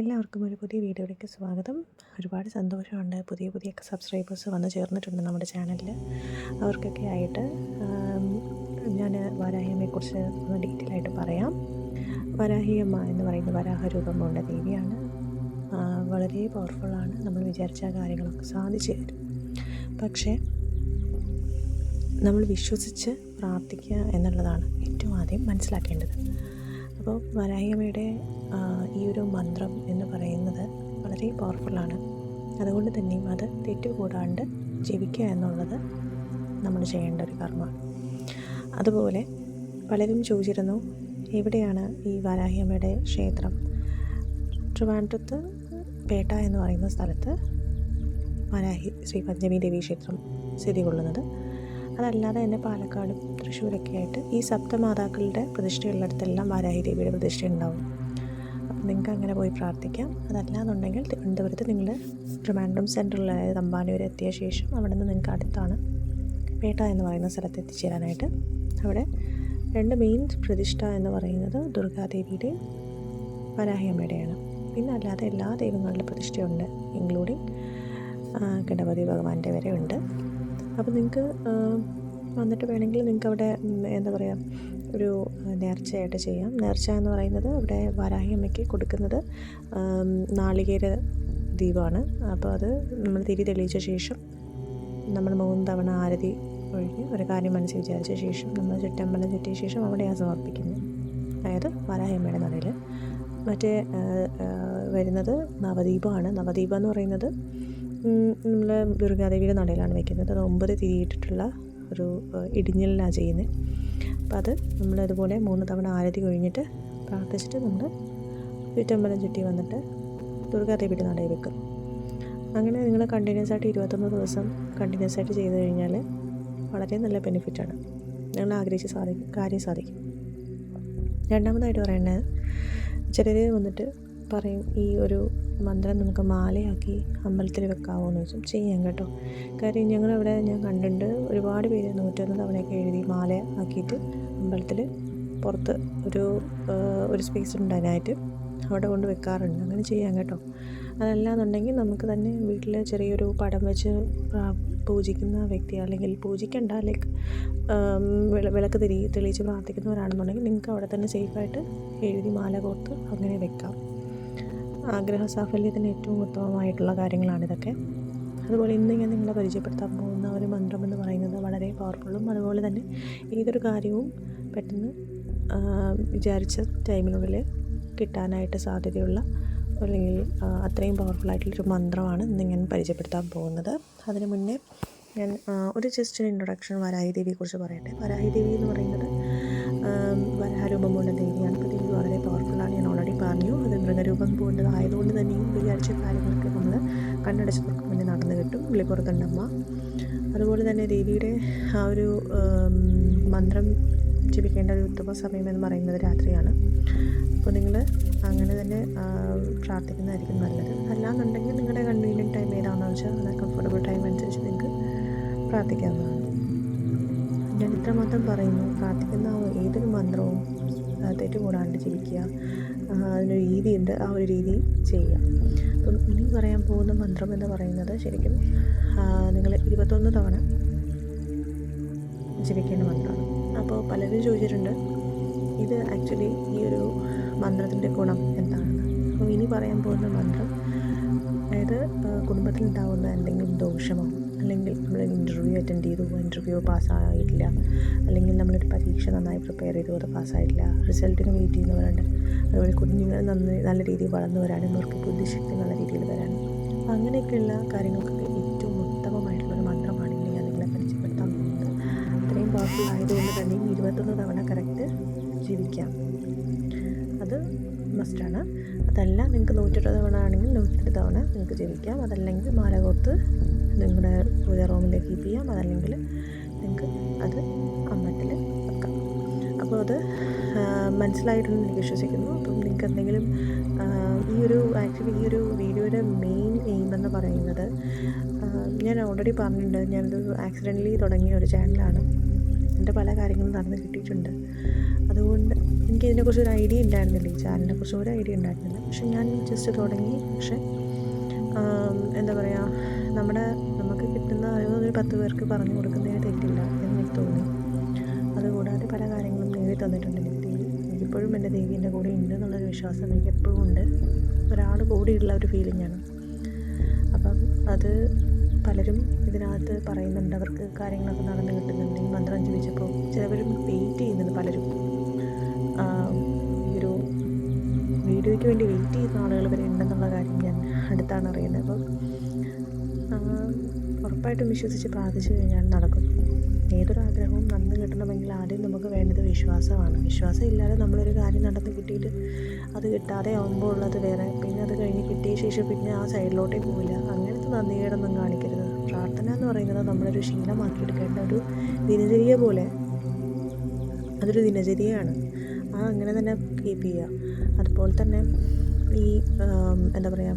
എല്ലാവർക്കും ഒരു പുതിയ വീഡിയോയിലേക്ക് സ്വാഗതം. ഒരുപാട് സന്തോഷമുണ്ട്. പുതിയ പുതിയ സബ്സ്ക്രൈബേഴ്സ് വന്ന് ചേർന്നിട്ടുണ്ട് നമ്മുടെ ചാനലിൽ അവർക്കൊക്കെ ആയിട്ട് ഞാൻ വരാഹിയമ്മയെക്കുറിച്ച് ഒന്ന് ഡീറ്റെയിൽ ആയിട്ട് പറയാം. വരാഹിയമ്മ എന്ന് പറയുന്ന വരാഹരൂപം കൊണ്ട ദേവിയാണ് വളരെ പവർഫുള്ളാണ് നമ്മൾ വിചാരിച്ച കാര്യങ്ങളൊക്കെ സാധിച്ചു തരും. പക്ഷേ നമ്മൾ വിശ്വസിച്ച് പ്രാർത്ഥിക്കുക എന്നുള്ളതാണ് ഏറ്റവും ആദ്യം മനസ്സിലാക്കേണ്ടത്. അപ്പോൾ വരാഹിയമ്മയുടെ ഈ ഒരു മന്ത്രം എന്ന് പറയുന്നത് വളരെ പവർഫുള്ളാണ് അതുകൊണ്ട് തന്നെയും അത് തെറ്റുകൂടാണ്ട് ജപിക്കുക എന്നുള്ളത് നമ്മൾ ചെയ്യേണ്ട ഒരു കർമ്മമാണ് അതുപോലെ പലരും ചോദിച്ചിരുന്നു എവിടെയാണ് ഈ വാരാഹിയമ്മയുടെ ക്ഷേത്രം? ട്രിവാൻഡ്രത്ത് പേട്ട എന്ന് പറയുന്ന സ്ഥലത്ത് വാരാഹി ശ്രീ പഞ്ചമി ദേവി ക്ഷേത്രം സ്ഥിതി കൊള്ളുന്നത് അതല്ലാതെ തന്നെ പാലക്കാടും തൃശ്ശൂരൊക്കെ ആയിട്ട് ഈ സപ്തമാതാക്കളുടെ പ്രതിഷ്ഠയുള്ളിടത്തെല്ലാം വാരാഹി ദേവിയുടെ പ്രതിഷ്ഠ ഉണ്ടാവും. നിങ്ങൾക്ക് അങ്ങനെ പോയി പ്രാർത്ഥിക്കാം. അതല്ലാന്നുണ്ടെങ്കിൽ തിരുവനന്തപുരത്ത് നിങ്ങൾ ട്രിവാൻഡ്രം സെന്ററിലായ തമ്പാനൂർ എത്തിയ ശേഷം അവിടെ നിന്ന് നിങ്ങൾക്ക് അടുത്താണ് പേട്ട എന്ന് പറയുന്ന സ്ഥലത്ത് എത്തിച്ചേരാനായിട്ട്. അവിടെ രണ്ട് മെയിൻ പ്രതിഷ്ഠ എന്ന് പറയുന്നത് ദുർഗാദേവിയുടെയും വരാഹിയമ്മയുടെയാണ്. പിന്നെ അല്ലാതെ എല്ലാ ദൈവങ്ങളുടെ പ്രതിഷ്ഠയുണ്ട് ഇൻക്ലൂഡിങ് ഗണപതി ഭഗവാന്റെ വരെ ഉണ്ട് അപ്പോൾ നിങ്ങൾക്ക് വന്നിട്ട് വേണമെങ്കിൽ നിങ്ങൾക്ക് അവിടെ എന്താ പറയുക ഒരു നേർച്ചയായിട്ട് ചെയ്യാം. നേർച്ച എന്ന് പറയുന്നത് അവിടെ വരാഹിയമ്മയ്ക്ക് കൊടുക്കുന്നത് നാളികേര ദീപമാണ്. അപ്പോൾ അത് നമ്മൾ തിരി തെളിയിച്ച ശേഷം നമ്മൾ മൂന്ന് തവണ ആരതി ഒഴിഞ്ഞ് ഒരു കാര്യം മനസ്സിൽ വിചാരിച്ച ശേഷം നമ്മൾ ചുറ്റമ്പലം ചുറ്റിയ ശേഷം അവിടെ ആ സമർപ്പിക്കുന്നു അതായത് വരാഹിയമ്മയുടെ നടയിൽ. മറ്റേ വരുന്നത് നവദീപമാണ്. നവദീപം എന്ന് പറയുന്നത് നമ്മൾ ദുർഗാദേവിയുടെ നടയിലാണ് വയ്ക്കുന്നത് അത് ഒമ്പത് തിരിയിട്ടിട്ടുള്ള ഒരു ഇടിഞ്ഞലിനാണ് ചെയ്യുന്നത് അപ്പം അത് നമ്മളതുപോലെ മൂന്ന് തവണ ആരതി കഴിഞ്ഞിട്ട് പ്രാർത്ഥിച്ചിട്ട് നമ്മൾ ചുറ്റമ്പലം ചുറ്റി വന്നിട്ട് ദുർഗാദേവിയുടെ നടയിൽ വെക്കും. അങ്ങനെ നിങ്ങൾ കണ്ടിന്യൂസ് ആയിട്ട് ഇരുപത്തൊന്ന് ദിവസം കണ്ടിന്യൂസ് ആയിട്ട് ചെയ്തു കഴിഞ്ഞാൽ വളരെ നല്ല ബെനിഫിറ്റാണ് നിങ്ങൾ ആഗ്രഹിച്ച് സാധിക്കും കാര്യം സാധിക്കും. രണ്ടാമതായിട്ട് പറയുന്നത് ചിലർ വന്നിട്ട് പറയും ഈ ഒരു മന്ത്രം നമുക്ക് മാലയാക്കി അമ്പലത്തിൽ വെക്കാമോ എന്ന് വെച്ചാൽ ചെയ്യാം കേട്ടോ. കാര്യം ഞങ്ങളിവിടെ ഞാൻ കണ്ടിട്ടുണ്ട് ഒരുപാട് പേര് നൂറ്റൊന്ന് തവണയൊക്കെ എഴുതി മാല ആക്കിയിട്ട് അമ്പലത്തിൽ പുറത്ത് ഒരു ഒരു സ്പേസ് ഉണ്ട് അതിനായിട്ട് അവിടെ കൊണ്ട് വെക്കാറുണ്ട്. അങ്ങനെ ചെയ്യാം കേട്ടോ. അതല്ലാന്നുണ്ടെങ്കിൽ നമുക്ക് തന്നെ വീട്ടിൽ ചെറിയൊരു പടം വെച്ച് പൂജിക്കുന്ന വ്യക്തി അല്ലെങ്കിൽ പൂജിക്കേണ്ട ലൈക്ക് വിളക്ക് തിരി തെളിയിച്ച് പ്രാർത്ഥിക്കുന്നവരാണെന്നുണ്ടെങ്കിൽ നിങ്ങൾക്ക് അവിടെ തന്നെ സേഫായിട്ട് എഴുതി മാല കോർത്ത് അങ്ങനെ വെക്കാം. ആഗ്രഹ സാഫല്യത്തിന് ഏറ്റവും ഉത്തമമായിട്ടുള്ള കാര്യങ്ങളാണ് ഇതൊക്കെ. അതുപോലെ ഇന്ന് ഞാൻ നിങ്ങളെ പരിചയപ്പെടുത്താൻ പോകുന്ന ഒരു മന്ത്രം എന്ന് പറയുന്നത് വളരെ പവർഫുള്ളും അതുപോലെ തന്നെ ഏതൊരു കാര്യവും പെട്ടെന്ന് വിചാരിച്ച ടൈമിനുള്ളിൽ കിട്ടാനായിട്ട് സാധ്യതയുള്ള അല്ലെങ്കിൽ അത്രയും പവർഫുൾ ആയിട്ടുള്ളൊരു മന്ത്രമാണ് ഇന്ന് ഞാൻ പരിചയപ്പെടുത്താൻ പോകുന്നത്. അതിന് മുന്നേ ഞാൻ ഒരു ജസ്റ്റ് ഒരു ഇൻട്രൊഡക്ഷൻ വരാഹി ദേവിയെക്കുറിച്ച് പറയട്ടെ. വരാഹി ദേവി എന്ന് പറയുന്നത് വരാഹരൂപമുള്ള ദേവിയാണ്. മൃഗരൂപം പൂണ്ടതായതുകൊണ്ട് തന്നെയും വിചാരിച്ച കാര്യങ്ങളൊക്കെ നമ്മൾ കണ്ണടച്ച് തുറക്കും മുന്നേ നടന്നു കിട്ടും. വിളിപ്പുറത്തുണ്ടമ്മ അതുപോലെ തന്നെ ദേവിയുടെ ആ ഒരു മന്ത്രം ജപിക്കേണ്ട ഒരു ഉത്തമ സമയം എന്ന് പറയുന്നത് രാത്രിയാണ്. അപ്പോൾ നിങ്ങൾ അങ്ങനെ തന്നെ പ്രാർത്ഥിക്കുന്നതായിരിക്കും നല്ലത്. അല്ലാന്നുണ്ടെങ്കിൽ നിങ്ങളുടെ കൺവീനിയന്റ് ടൈം ഏതാണെന്ന് വെച്ചാൽ അത് കംഫർട്ടബിൾ ടൈം അനുസരിച്ച് നിങ്ങൾക്ക് പ്രാർത്ഥിക്കാവുന്നതാണ്. ഞാൻ ഇത്രമാത്രം പറയുന്നു. പ്രാർത്ഥിക്കുന്ന ഏതൊരു മന്ത്രവും തെറ്റുകൂടാണ്ട് ജപിക്കുക അതിനൊരു രീതിയുണ്ട് ആ ഒരു രീതി ചെയ്യുക. അപ്പം ഇനി പറയാൻ പോകുന്ന മന്ത്രം എന്ന് പറയുന്നത് ശരിക്കും നിങ്ങൾ ഇരുപത്തൊന്ന് തവണ ജപിക്കേണ്ട മന്ത്രമാണ്. അപ്പോൾ പലരും ചോദിച്ചിട്ടുണ്ട് ഇത് ആക്ച്വലി ഈ ഒരു മന്ത്രത്തിന്റെ ഗുണം എന്താണ്? അപ്പോൾ ഇനി പറയാൻ പോകുന്ന മന്ത്രം അതായത് കുടുംബത്തിൽ ഉണ്ടാകുന്ന എന്തെങ്കിലും ദോഷമോ? അല്ലെങ്കിൽ നമ്മൾ ഇന്റർവ്യൂ അറ്റൻഡ് ചെയ്തു ഇന്റർവ്യൂ പാസ്സായിട്ടില്ല അല്ലെങ്കിൽ നമ്മളൊരു പരീക്ഷ നന്നായി പ്രിപ്പയർ ചെയ്തു അത് പാസ്സായിട്ടില്ല റിസൾട്ടിന് വെയിറ്റ് ചെയ്യുന്നവരുണ്ട് അതുപോലെ കുഞ്ഞുങ്ങൾ നന്നായി നല്ല രീതിയിൽ വളർന്നു വരാനും അവർക്ക് ബുദ്ധിശക്തി നല്ല രീതിയിൽ വരാനും. അപ്പം അങ്ങനെയൊക്കെയുള്ള കാര്യങ്ങൾക്കൊക്കെ ഏറ്റവും ഉത്തമമായിട്ടുള്ളൊരു മന്ത്രമാണ് ഇനി ഞാൻ നിങ്ങളെ പരിചയപ്പെടുത്താൻ പോകുന്നത്. അത്രയും പവർഫുൾ ആയതുകൊണ്ട് തന്നെയും ഇരുപത്തൊന്ന് തവണ കറക്റ്റ് ജീവിക്കാം. അത് മസ്റ്റാണ് അതല്ല നിങ്ങൾക്ക് നൂറ്റെട്ട് തവണ ആണെങ്കിൽ നൂറ്റെട്ട് തവണ നിങ്ങൾക്ക് ജീവിക്കാം. അതല്ലെങ്കിൽ മാല കോർത്ത് നിങ്ങളുടെ പൂജ റൂമിൽ കീപ്പ് ചെയ്യാം. അതല്ലെങ്കിൽ നിങ്ങൾക്ക് അത് അമ്പലത്തിൽ വെക്കാം. അപ്പോൾ അത് മനസ്സിലായിട്ടുണ്ടെന്ന് എനിക്ക് വിശ്വസിക്കുന്നു. അപ്പം നിങ്ങൾക്ക് എന്തെങ്കിലും ഈ ഒരു ആക്ച്വലി ഈ ഒരു വീഡിയോയുടെ മെയിൻ എയിം എന്ന് പറയുന്നത് ഞാൻ ഓൾറെഡി പറഞ്ഞിട്ടുണ്ട്. ഞാനത് ആക്സിഡന്റലി തുടങ്ങിയ ഒരു ചാനലാണ് എന്റെ പല കാര്യങ്ങളും നടന്ന് കിട്ടിയിട്ടുണ്ട്. അതുകൊണ്ട് എനിക്ക് ഇതിനെക്കുറിച്ച് ഒരു ഐഡിയ ഉണ്ടായിരുന്നില്ല ഈ ചാനലിനെ കുറിച്ച് ഒരു ഐഡിയ ഉണ്ടായിരുന്നില്ല. പക്ഷെ ഞാൻ ജസ്റ്റ് തുടങ്ങി. പക്ഷെ എന്താ പറയുക നമ്മുടെ നമുക്ക് കിട്ടുന്ന അറിവ് ഒരു പത്ത് പേർക്ക് പറഞ്ഞു കൊടുക്കുന്നതിന് തെറ്റില്ല എന്ന് എനിക്ക് തോന്നി അതുകൂടാതെ പല കാര്യങ്ങളും നേടി തന്നിട്ടുണ്ട് എനിക്ക് ദേവി. എനിക്കിപ്പോഴും എന്റെ ദേവി എന്റെ കൂടെ ഉണ്ട് എന്നുള്ളൊരു വിശ്വാസം എനിക്ക് എപ്പോഴും ഉണ്ട്. ഒരാൾ കൂടിയുള്ള ഒരു ഫീലിംഗ് ആണ്. അപ്പം അത് പലരും ഇതിനകത്ത് പറയുന്നുണ്ട്. അവർക്ക് കാര്യങ്ങളൊക്കെ നടന്നു കിട്ടുന്നുണ്ട്. ഈ മന്ത്രം ജപിച്ചപ്പോൾ ചിലവരും വെയിറ്റ് ചെയ്യുന്നുണ്ട് പലരും. ഈ ഒരു വീഡിയോയ്ക്ക് വേണ്ടി വെയിറ്റ് ചെയ്യുന്ന ആളുകൾ വരെ ഉണ്ടെന്നുള്ള കാര്യം ഞാൻ അടുത്താണ് അറിയുന്നത്. അപ്പം ഉറപ്പായിട്ടും വിശ്വസിച്ച് പ്രാർത്ഥിച്ചു കഴിഞ്ഞാൽ നടക്കും. ഏതൊരു ആഗ്രഹവും നടന്നു കിട്ടണമെങ്കിൽ ആദ്യം നമുക്ക് വേണ്ടത് വിശ്വാസമാണ്. വിശ്വാസം ഇല്ലാതെ നമ്മളൊരു കാര്യം നടന്നു കിട്ടിയിട്ട് അത് കിട്ടാതെ ആകുമ്പോൾ ഉള്ളത് വേറെ. പിന്നെ അത് കഴിഞ്ഞ് കിട്ടിയ ശേഷം പിന്നെ ആ സൈഡിലോട്ടേ പോവില്ല. അങ്ങനത്തെ നന്ദികേടൊന്നും കാണിക്കരുത്. പ്രാർത്ഥന എന്ന് പറയുന്നത് നമ്മളൊരു ശീലമാക്കിയെടുക്കേണ്ട ഒരു ദിനചര്യ പോലെ. അതൊരു ദിനചര്യയാണ്. ആ അങ്ങനെ തന്നെ കീപ്പ് ചെയ്യുക. അതുപോലെ തന്നെ ഈ എന്താ പറയുക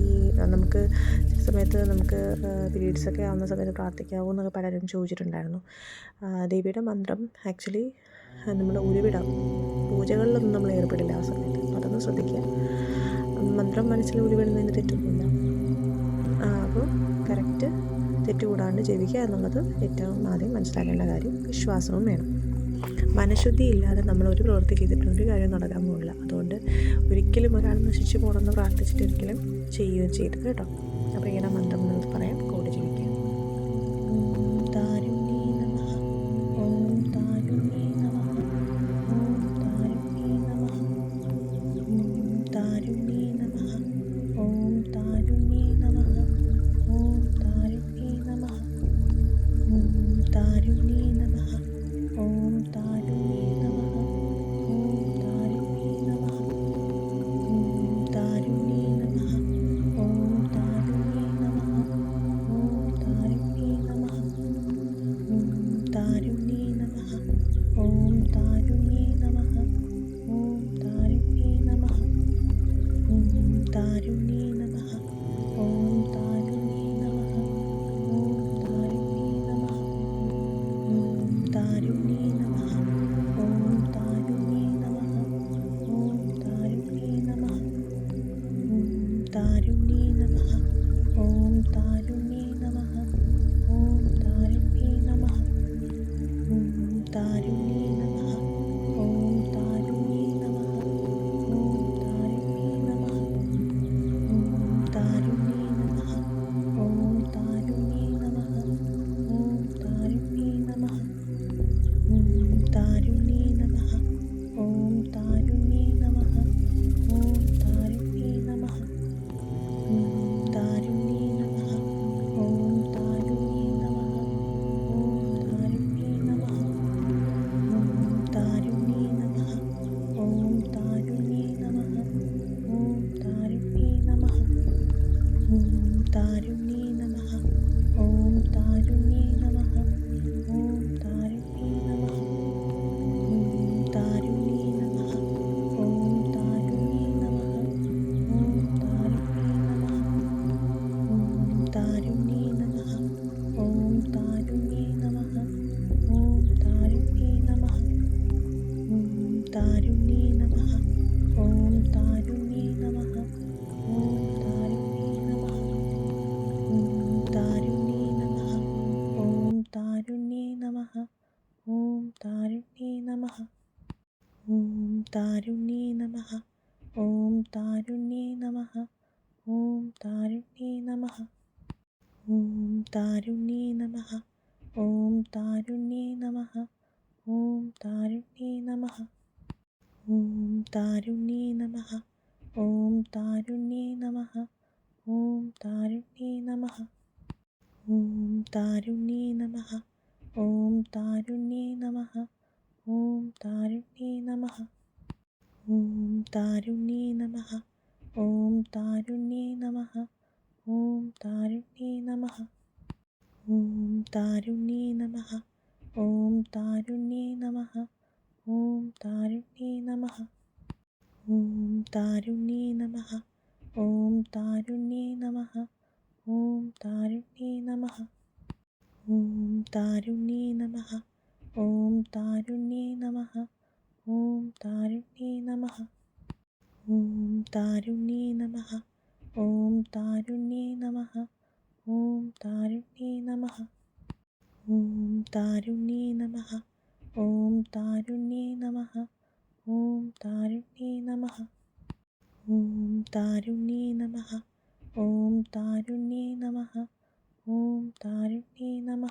ഈ നമുക്ക് സമയത്ത് നമുക്ക് പീരീഡ്സ് ഒക്കെ ആവുന്ന സമയത്ത് പ്രാർത്ഥിക്കാവൂ എന്നൊക്കെ പലരും ചോദിച്ചിട്ടുണ്ടായിരുന്നു. ദേവിയുടെ മന്ത്രം ആക്ച്വലി നമ്മൾ ഉരുവിടാം പൂജകളിലൊന്നും നമ്മൾ ഏർപ്പെടില്ല ആ സമയത്ത്. അതൊന്ന് ശ്രദ്ധിക്കുക. മന്ത്രം മനസ്സിൽ ഉരുവിടുന്നതിന് തെറ്റൊന്നുമില്ല. അപ്പോൾ കറക്റ്റ് തെറ്റുകൂടാണ്ട് ജപിക്കുക എന്നുള്ളത് ഏറ്റവും ആദ്യം മനസ്സിലാക്കേണ്ട കാര്യം. വിശ്വാസവും വേണം. മനഃശുദ്ധി ഇല്ലാതെ നമ്മൾ ഒരു പ്രവൃത്തി ചെയ്തിട്ട് ഒരു കാര്യം നടക്കാൻ പോകില്ല. അതുകൊണ്ട് ഒരിക്കലും ഒരാൾ നശിച്ചു പോകണമെന്ന് പ്രാർത്ഥിച്ചിട്ട് ഒരിക്കലും ചെയ്യുകയും ചെയ്യരുത് കേട്ടോ. ప్రియన మంత్రం तारिण्ये नमः ॐ तारिण्ये താരുണ്യേ നമ ഓം താരുണ്യേ നമ ഓം താരുണ്യേ നമ ഓം താരുണ്യേ നമ ഓം താരുണ്യേ നമ ഓം താരുണ്യേ നമ ഓം താരുണ്യേ നമ ഓം താരുണ്യേ നമ ഓം താരുണ്യേ നമ ഓം താരുണ്യേ നമ ഓം താരുണ്യേ നമ. ഓം താരുണ്യേ നമ. ഓം താരുണ്യേ നമ. ഓം താരുണ്യേ നമ. ഓം താരുണ്യേ നമ. ഓം താരുണ്യേ നമ ഓം താരുണ്യേ നമ ഓം താരുണ്യേ നമ ഓം താരുണ്യേ നമ ഓം താരുണ്യേ നമ ഓം താരുണ്യേ നമ ഓം താരുണ്യേ നമ ഓം താരുണ്യേ നമ ഓം താരുണ്യേ നമ ഓം താരുണ്യേ നമ ഓം താരുണ്യേ നമ ഓം താരുണ്യേ നമ ഓം താരുണ്യേ നമ ഓം താരുണ്യേ നമ ഓം താരുണ്യേ നമ ഓം താരുണ്യേ നമ ഓം താരുണ്യേ നമ ഓം താരുണ്യേ നമ